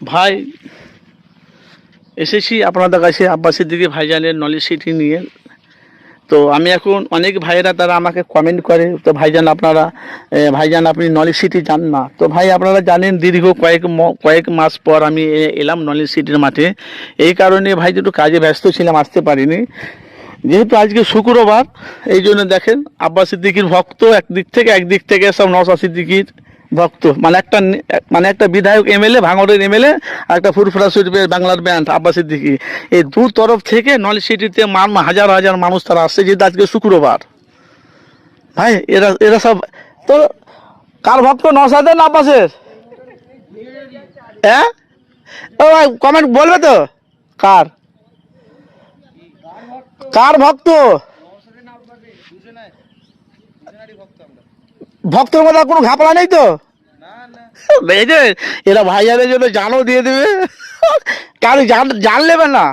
ভাই, এসেছি আপনাদের কাছে আব্বাসের দিকে ভাইজানের নলেজ সিটি নিয়ে। তো আমি এখন অনেক ভাইয়েরা তারা আমাকে কমেন্ট করে, তো ভাইজান আপনারা ভাইজান আপনি নলেজ সিটি যান না। তো ভাই, আপনারা জানেন দীর্ঘ কয়েক কয়েক মাস পর আমি এলাম নলেজ সিটির মাঠে। এই কারণে ভাই একটু কাজে ব্যস্ত ছিলাম, আসতে পারিনি। যেহেতু আজকে শুক্রবার, এই জন্য দেখেন আব্বাস সিদ্দিকির ভক্ত একদিক থেকে একদিক থেকে সব নওশা সিদ্দিকির ভক্ত। মানে একটা মানে একটা বিধায়ক এমএলএ, ভাঙড়ের এমএলএ, আর একটা ফুরফুরা শরীফের বাংলার ব্যান্ড আব্বাস দিকে এই দু তরফ থেকে নল সিটিতে মান হাজার হাজার মানুষ তারা আসছে যেহেতু আজকে শুক্রবার। ভাই, এরা এরা সব তো কার ভক্ত? নসাদের না আব্বাসের? হ্যাঁ? ও ভাই কমেন্ট বলবে তো? কার? কার ভক্ত? ভক্তের মধ্যে কোনো ঘাপলা নেই তো? এই যে, এরা ভাইয়াদের জন্য জানও দিয়ে দেবে। কারও জান জান নেবে না।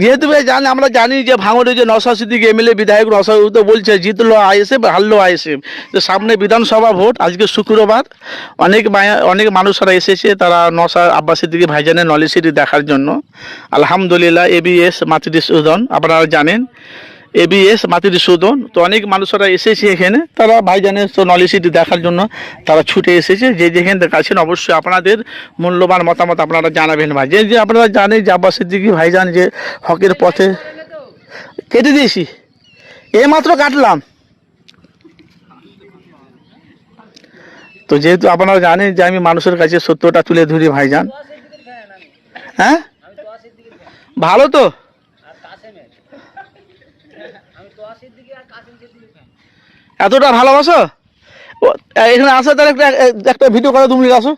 যেহেতু জানে, আমরা জানি যে ভাঙড়ে যে নশা সিদ্দিক এমএলএ বিধায়ক নশা তো বলছে, জিতলো আইএসএফ, হারলো আইএসএফ। তো সামনে বিধানসভা ভোট, আজকে শুক্রবার। অনেক অনেক মানুষরা এসেছে, তারা নশা আব্বাস সিদ্দিকি ভাইজানের নলেজ সিটি দেখার জন্য। আলহামদুলিল্লাহ, এবিএস মাতৃ সুদন, আপনারা জানেন। এবিএস মাতৃ সুদন তো অনেক মানুষরা এসেছে এখানে। তারা ভাইজানের তো নলেজ সিটি দেখার জন্য তারা ছুটে এসেছে। যে যেখানে দেখাচ্ছেন অবশ্যই আপনাদের মূল্যবান মতামত আপনারা জানাবেন ভাই। যে যে আপনারা জানেন যে আব্বাস সিদ্দিকি ভাইজান যে হকের পথে কেটে দিয়েছি। এইমাত্র কাটলাম। তো যেহেতু আপনারা জানেন যে আমি মানুষের কাছে সত্যটা তুলে ধরি ভাইজান। হ্যাঁ? ভালো তো? এতটা ভালোবাসো? এখানে আসো তাহলে একটা একটা ভিডিও করে তুমি আসো।